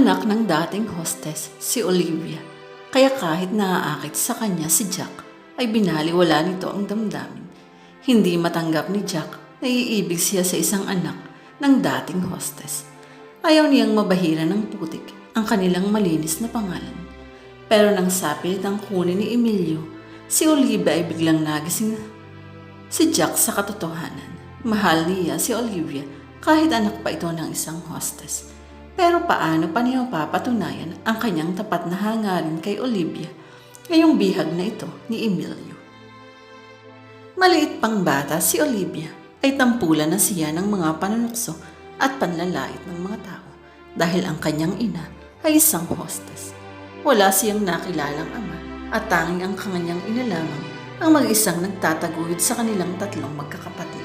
Anak ng dating hostess, si Olivia. Kaya kahit naaakit sa kanya si Jack, ay binaliwala nito ang damdamin. Hindi matanggap ni Jack na iibig siya sa isang anak ng dating hostess. Ayaw niyang mabahira ng putik ang kanilang malinis na pangalan. Pero nang sapilit ang kunin ni Emilio, si Olivia ay biglang nagising si Jack sa katotohanan. Mahal niya si Olivia kahit anak pa ito ng isang hostess. Pero paano pa niya papatunayan ang kanyang tapat na hangarin kay Olivia ngayong bihag na ito ni Emilio? Maliit pang bata si Olivia ay tampulan na siya ng mga panunukso at panlalait ng mga tao dahil ang kanyang ina ay isang hostess. Wala siyang nakilalang ama at tanging ang kanyang ina lamang ang mag-isang nagtataguyod sa kanilang tatlong magkakapatid.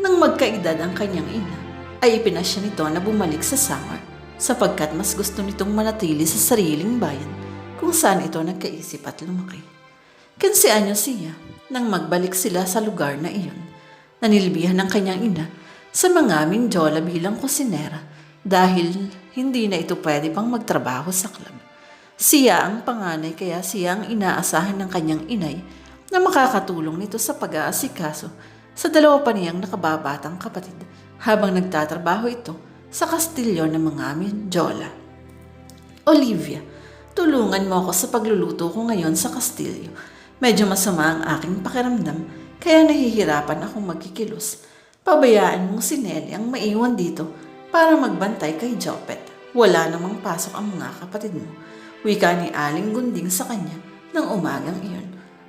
Nang magkaedad ang kanyang ina, ay ipinasya nito na bumalik sa Samar sapagkat mas gusto nitong manatili sa sariling bayan kung saan ito nagkaisip at lumaki. 15 anyos siya nang magbalik sila sa lugar na iyon. Nanilbihan ng kanyang ina sa mga Mindiola bilang kusinera dahil hindi na ito pwede pang magtrabaho sa club. Siya ang panganay kaya siya ang inaasahan ng kanyang inay na makakatulong nito sa pag-aasikaso sa dalawa pa niyang nakababatang kapatid habang nagtatrabaho ito sa kastilyo ng mga Mindiola. Olivia, tulungan mo ako sa pagluluto ko ngayon sa kastilyo. Medyo masama ang aking pakiramdam kaya nahihirapan akong magkikilos. Pabayaan mong si Nelly ang maiwan dito para magbantay kay Jopet. Wala namang pasok ang mga kapatid mo. Wika ni Aling Gunding sa kanya ng umagang iyon.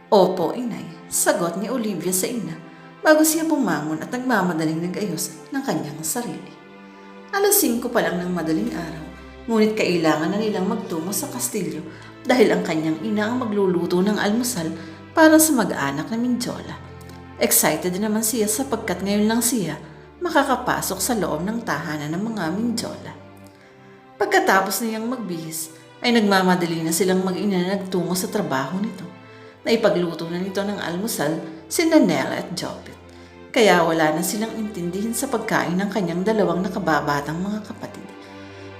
Opo, inay, sagot ni Olivia sa ina bago siya bumangon at nagmamadaling nag-ayos ng kanyang sarili. Alas 5 pa lang ng madaling araw, ngunit kailangan na nilang magtungo sa kastilyo dahil ang kanyang ina ang magluluto ng almusal para sa mag-anak na Mindiola. Excited naman siya sapagkat ngayon lang siya makakapasok sa loob ng tahanan ng mga Mindiola. Pagkatapos niyang magbihis, ay nagmamadali na silang mag-ina na nagtungo sa trabaho nito. Naipagluto na nito ng almusal si Nanella at Jopet. Kaya wala na silang intindihin sa pagkain ng kanyang dalawang nakababatang mga kapatid.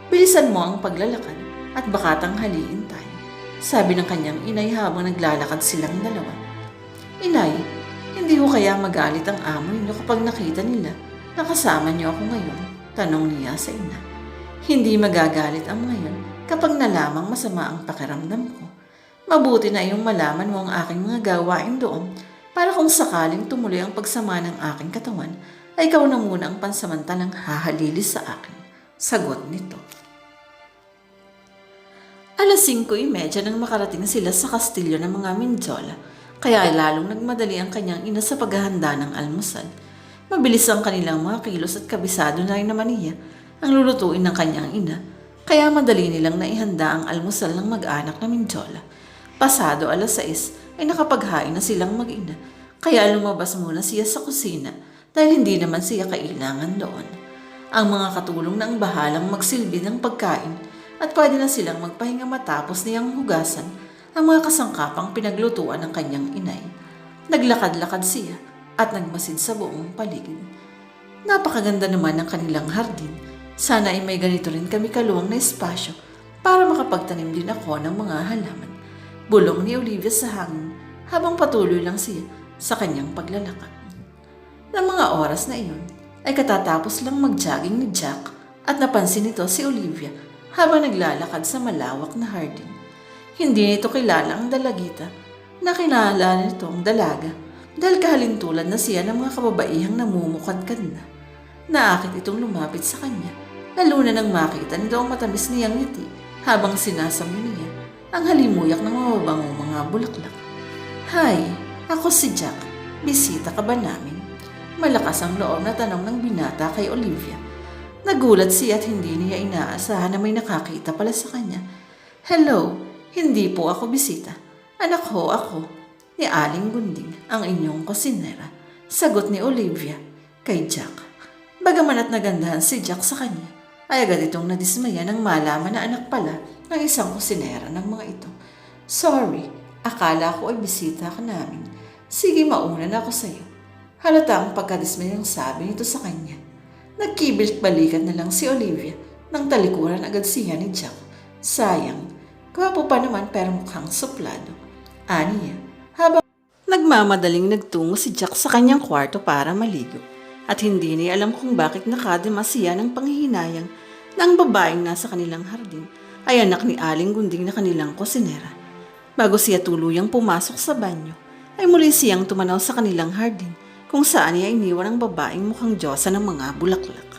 Bilisan mo ang paglalakad at baka tanghaliin tayo. Sabi ng kanyang inay habang naglalakad silang dalawa. Inay, hindi ko kaya magalit ang amo ninyo kapag nakita nila na kasama niyo ako ngayon? Tanong niya sa ina. Hindi magagalit ang mga yun kapag nalamang masama ang pakiramdam ko. Mabuti na iyong malaman mo ang aking mga gawain doon para kung sakaling tumuloy ang pagsama ng aking katawan, ay ikaw na muna ang pansamantalang hahalili sa akin. Sagot nito. Alas 5.30 nang makarating sila sa kastilyo ng mga Mindiola, kaya lalong nagmadali ang kanyang ina sa paghahanda ng almusal. Mabilis ang kanilang mga kilos at kabisado na rin naman niya ang lulutuin ng kanyang ina, kaya madali nilang naihanda ang almusal ng mag-anak na Mindiola. Pasado alas 6 ay nakapaghain na silang mag-ina, kaya lumabas muna siya sa kusina dahil hindi naman siya kailangan doon. Ang mga katulong na ang bahalang magsilbi ng pagkain at pwede na silang magpahinga matapos niyang hugasan ang mga kasangkapang pinaglutuan ng kanyang inay. Naglakad-lakad siya at nagmasid sa buong paligid. Napakaganda naman ng kanilang hardin. Sana ay may ganito rin kami kaluwang na espasyo para makapagtanim din ako ng mga halaman. Bulong ni Olivia sa hangin habang patuloy lang siya sa kanyang paglalakad. Ng mga oras na iyon ay katatapos lang mag-jogging ni Jack at napansin nito si Olivia habang naglalakad sa malawak na hardin. Hindi nito kilala ang dalagita na kinala nito ang dalaga dahil kahalintulad na siya ng mga kababaihang namumukadkad na. Naakit itong lumapit sa kanya lalo na nang makita nito ang matamis niyang ngiti habang sinasamo niya ang halimuyak ng mababangong mga bulaklak. Hi, ako si Jack. Bisita ka ba namin? Malakas ang loob na tanong ng binata kay Olivia. Nagulat siya at hindi niya inaasahan na may nakakita pala sa kanya. Hello, hindi po ako bisita. Anak ho ako, ni Aling Gunding, ang inyong kusinera. Sagot ni Olivia kay Jack. Bagaman at nagandahan si Jack sa kanya, ay agad itong nadismaya nang malaman na anak pala ng isang kusinera ng mga ito. Sorry, akala ko ay bisita ka namin. Sige, mauna na ako sa'yo. Halata ang pagkadismay ng sabi nito sa kanya. Nagkibilt balikan na lang si Olivia Nang talikuran agad siya ni Jack. Sayang, gwapo pa naman pero mukhang suplado. Aniya, habang nagmamadaling nagtungo si Jack sa kanyang kwarto para maligo. At hindi niya alam kung bakit nakadima siya ng panghihinayang na ang babaeng nasa kanilang hardin ay anak ni Aling Gunding na kanilang kusinera. Bago siya tuluyang pumasok sa banyo, ay muli siyang tumanaw sa kanilang hardin kung saan niya iniwan ang babaeng mukhang diyosa ng mga bulaklak.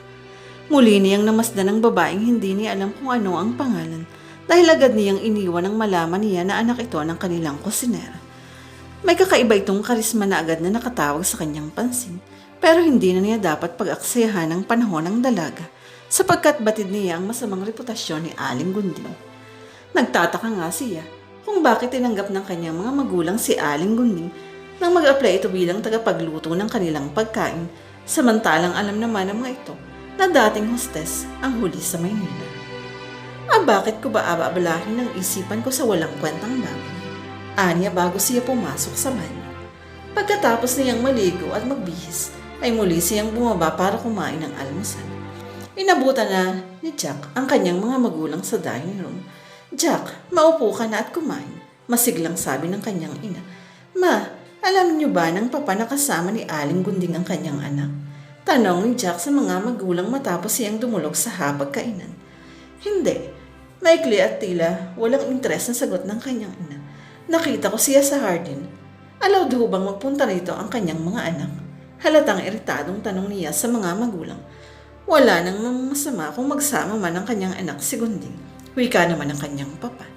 Muli niyang namasdan ng babaeng hindi niya alam kung ano ang pangalan dahil agad niyang iniwan ang malaman niya na anak ito ng kanilang kusinera. May kakaiba itong karisma na agad na nakatawag sa kanyang pansin pero hindi na niya dapat pag-aksayahan ng panahon ng dalaga sapagkat batid niya ang masamang reputasyon ni Aling Gunding. Nagtataka nga siya kung bakit tinanggap ng kanyang mga magulang si Aling Gunding nang mag-apply ito bilang tagapagluto ng kanilang pagkain samantalang alam naman ng mga ito na dating hostes ang huli sa Maynila. Ah, bakit ko ba aabalahin ng isipan ko sa walang kwentang bagay? Anya bago siya pumasok sa banyo. Pagkatapos niyang maligo at magbihis, ay muli siyang bumaba para kumain ng almusal. Inabutan na ni Jack ang kanyang mga magulang sa dining room. Jack, maupo ka na at kumain. Masiglang sabi ng kanyang ina. Ma, alam niyo ba ng papa na kasama ni Aling Gunding ang kanyang anak? Tanong ni Jack sa mga magulang matapos siyang dumulog sa hapagkainan. Hindi. Maikli at tila walang interes na sagot ng kanyang ina. Nakita ko siya sa hardin. Alaw daw bang magpunta rito ang kanyang mga anak? Halatang iritadong tanong niya sa mga magulang. Wala nang masama kung magsama man ang kanyang anak si Gunding. Wika naman ang kanyang papa.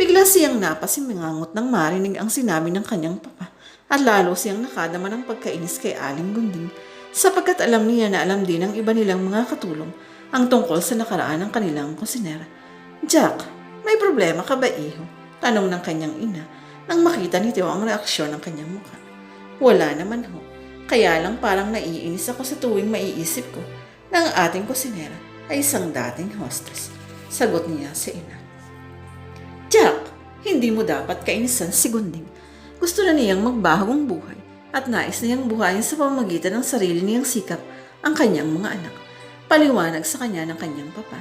Bigla siyang napasimangot nang marinig ang sinabi ng kanyang papa at lalo siyang nakadama ng pagkainis kay Aling Gunding sapagkat alam niya na alam din ng iba nilang mga katulong ang tungkol sa nakaraan ng kanilang kusinera. Jack, may problema ka ba iho? Tanong ng kanyang ina nang makita nito ang reaksyon ng kanyang mukha. Wala naman ho. Kaya lang parang naiinis ako sa tuwing maiisip ko na ang ating kusinera ay isang dating hostess. Sagot niya sa ina. Jack, hindi mo dapat kainisan si Gunding. Gusto na niyang magbahagong buhay at nais niyang buhayin sa pamamagitan ng sarili niyang sikap ang kanyang mga anak. Paliwanag sa kanya ng kanyang papa.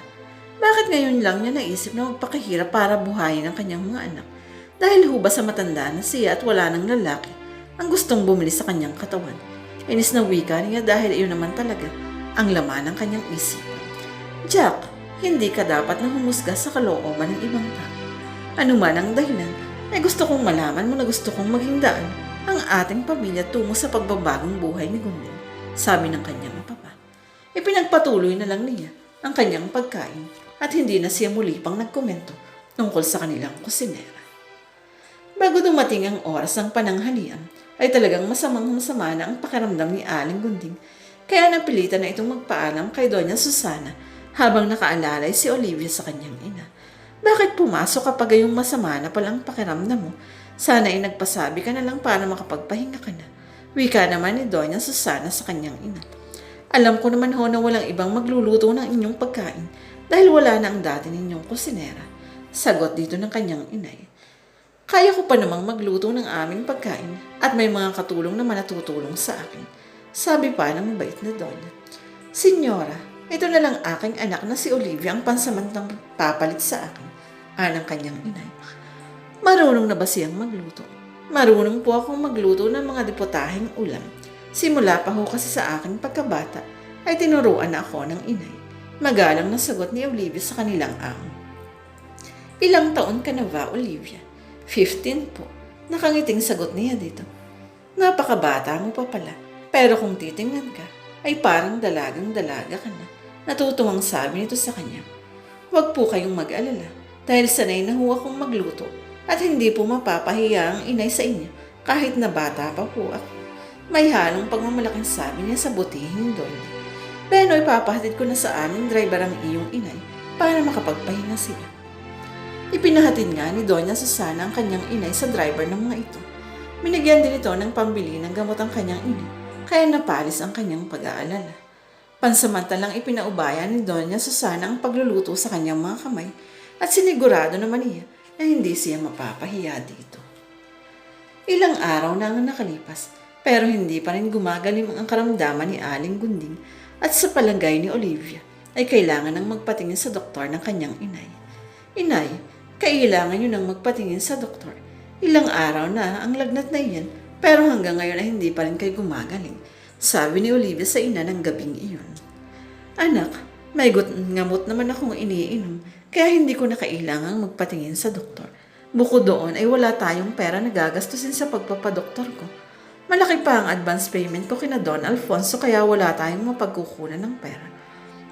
Bakit ngayon lang niya naisip na magpakahirap para buhayin ang kanyang mga anak? Dahil huba sa matanda na siya at wala ng lalaki ang gustong bumili sa kanyang katawan. Inis na wika niya dahil iyon naman talaga ang laman ng kanyang isipan. Jack, hindi ka dapat na humusga sa kalooban ng ibang tao. Ano man ang dahilan, ay gusto kong malaman mo na gusto kong maging daan ang ating pamilya tungo sa pagbabagong buhay ni Gunding, sabi ng kanyang papa. Ipinagpatuloy na lang niya ang kanyang pagkain at hindi na siya muli pang nagkomento tungkol sa kanilang kusinera. Bago dumating ang oras ng pananghalian, ay talagang masamang masama na ang pakiramdam ni Aling Gunding kaya napilitan na itong magpaalam kay Doña Susana habang nakaalalay si Olivia sa kanyang ina. Bakit pumasok kapag yung masama na palang pakiramdam mo? Sana ay nagpasabi ka na lang para makapagpahinga ka na. Wika naman ni Doña Susana sa kanyang ina. Alam ko naman ho na walang ibang magluluto ng inyong pagkain dahil wala na ang dati ninyong kusinera. Sagot dito ng kanyang inay. Kaya ko pa namang magluto ng aming pagkain at may mga katulong na manatutulong sa akin. Sabi pa ng mabait na Doña. Senyora, ito na lang aking anak na si Olivia ang pansamantang papalit sa akin. Anang kanyang inay. Marunong na ba siyang magluto? Marunong po akong magluto ng mga dipotaheng ulam. Simula pa ho kasi sa aking pagkabata ay tinuruan na ako ng inay. Magalang na sagot ni Olivia sa kanilang amo. Ilang taon ka na ba, Olivia? 15 po. Nakangiting sagot niya dito. Napakabata mo pa pala. Pero kung titingnan ka, ay parang dalagang dalaga ka na. Natutuwang sabi nito sa kanya. Huwag po kayong mag-alala dahil sanay na ho akong magluto at hindi po mapapahiya ang inay sa inyo kahit na bata pa po ako. May halong pagmamalaking sabi niya sa butihin doon. Pero ipapahatid ko na sa aming driver ang iyong inay para makapagpahinga sila. Ipinahatid nga ni Doña Susana ang kanyang inay sa driver ng mga ito. Minigyan din ito ng pambili ng gamot ang kanyang inay, kaya napalis ang kanyang pag-aalala. Pansamantalang ipinaubaya ni Doña Susana ang pagluluto sa kanyang mga kamay at sinigurado naman niya na hindi siya mapapahiya dito. Ilang araw na ang nakalipas, pero hindi pa rin gumagaling ang karamdaman ni Aling Gunding at sa palagay ni Olivia ay kailangan ng magpatingin sa doktor ng kanyang inay. Inay, kailangan nyo nang magpatingin sa doktor. Ilang araw na ang lagnat na iyan, pero hanggang ngayon ay hindi pa rin kayo gumagaling. Sabi ni Olivia sa ina ng gabing iyon. Anak, may ngamot naman akong iniinom, kaya hindi ko na kailangang magpatingin sa doktor. Bukod doon ay wala tayong pera na gagastusin sa pagpapadoktor ko. Malaki pa ang advance payment ko kina Don Alfonso kaya wala tayong mapagkukunan ng pera.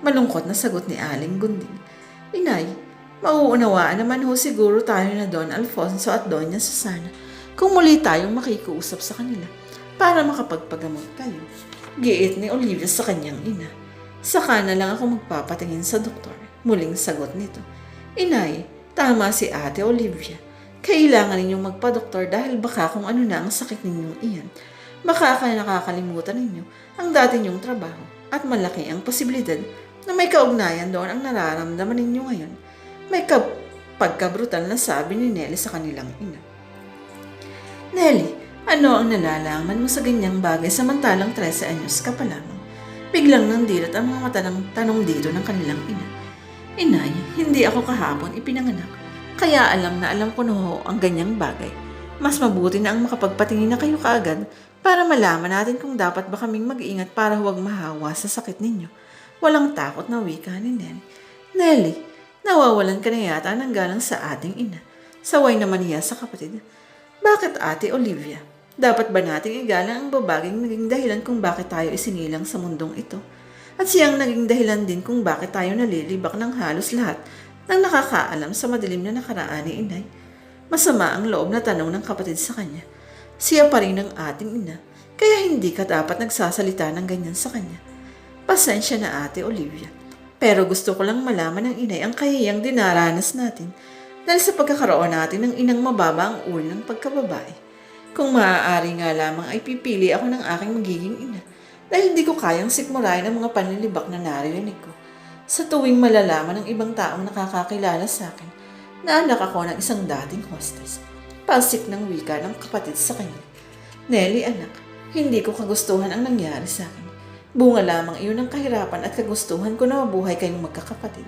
Malungkot na sagot ni Aling Gunding. Inay, mauunawaan naman ho siguro tayo na Don Alfonso at Doña Susana kung muli tayong makikiusap sa kanila para makapagpagamot kayo. Giit ni Olivia sa kanyang ina. Saka na lang ako magpapatingin sa doktor. Muling sagot nito. Inay, tama si ate Olivia. Kailangan ninyong magpa-doktor dahil baka kung ano na ang sakit ninyong iyan. Baka nakakalimutan ninyo ang dati ninyong trabaho at malaki ang posibilidad na may kaugnayan doon ang nararamdaman ninyo ngayon. May pagkabrutal na sabi ni Nelly sa kanilang ina. Nelly, ano ang nalalaman mo sa ganyang bagay samantalang 13 anyos ka pa lamang? Biglang nandilat ang mga mata ng tanong dito ng kanilang ina. Inay, hindi ako kahapon ipinanganak. Kaya alam na alam ko na ho ang ganyang bagay. Mas mabuti na ang makapagpatingin na kayo kaagad para malaman natin kung dapat ba kaming mag-ingat para huwag mahawa sa sakit ninyo. Walang takot na wika ni Nelly. Nelly, nawawalan ka na yata ng galang sa ating ina. Saway naman niya sa kapatid. Bakit ate Olivia? Dapat ba nating igalang ang babaging naging dahilan kung bakit tayo isinilang sa mundong ito? At siyang naging dahilan din kung bakit tayo nalilibak ng halos lahat ng nakakaalam sa madilim na nakaraan ni inay. Masama ang loob na tanong ng kapatid sa kanya. Siya pa rin ang ating ina, kaya hindi ka dapat nagsasalita ng ganyan sa kanya. Pasensya na ate Olivia. Pero gusto ko lang malaman ng inay ang kahiyang dinaranas natin dahil sa pagkakaroon natin ng inang mababa ang uri ng pagkababae. Kung maaari nga lamang ay pipili ako ng aking magiging ina dahil hindi ko kayang sikmurain ang mga panlilibak na naririnig ko. Sa tuwing malalaman ng ibang taong nakakakilala sa akin na anak ako ng isang dating hostess. Pasik ng wika ng kapatid sa kanya. Nelly anak, hindi ko kagustuhan ang nangyari sa akin. Bunga lamang iyon ng kahirapan at kagustuhan ko na mabuhay kayong magkakapatid.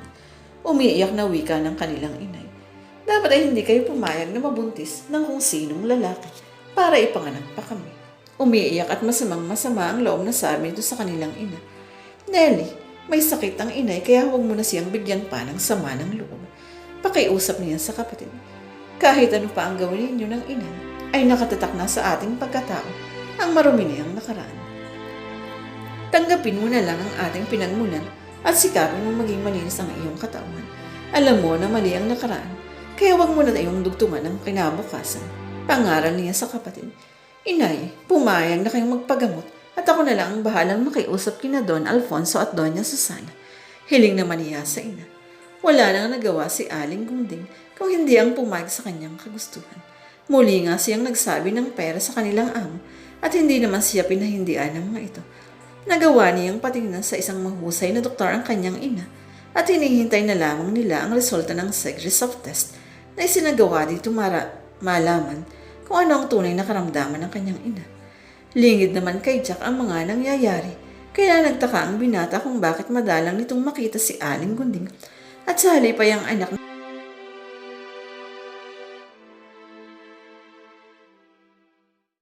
Umiiyak na wika ng kanilang inay. Dapat ay hindi kayo pumayag na mabuntis ng kung sinong lalaki para ipanganak pa kami. Umiiyak at masamang masama ang loob na sabi nito sa kanilang ina. Nelly, may sakit ang inay kaya huwag mo na siyang bigyan pa ng sama ng loob. Pakiusap niya sa kapatid. Kahit ano pa ang gawin ninyo ng ina, ay nakatatak na sa ating pagkatao ang marumi niyang nakaraan. Tanggapin mo na lang ang ating pinagmulan at sikapin mo maging malinis ang iyong katawan. Alam mo na mali ang nakaraan, kaya wag mo na tayong dugtungan ng kinabukasan. Pangaral niya sa kapatid. Inay, pumayag na kayong magpagamot at ako na lang ang bahalang makiusap kina Don Alfonso at Doña Susana. Hiling naman niya sa ina. Wala nang nagawa si Aling Gunding kung hindi ang pumayag sa kanyang kagustuhan. Muli nga siyang nagsabi ng pera sa kanilang amo at hindi naman siya pinahindian ng mga ito. Nagawa niyang patingnan sa isang mahusay na doktor ang kanyang ina at hinihintay na lamang nila ang resulta ng series of test na isinagawa dito mara malaman kung ano ang tunay na karamdaman ng kanyang ina. Lingid naman kay Jack ang mga nangyayari, kaya nagtaka ang binata kung bakit madalang nitong makita si Aling Gunding at sa halip ay ang anak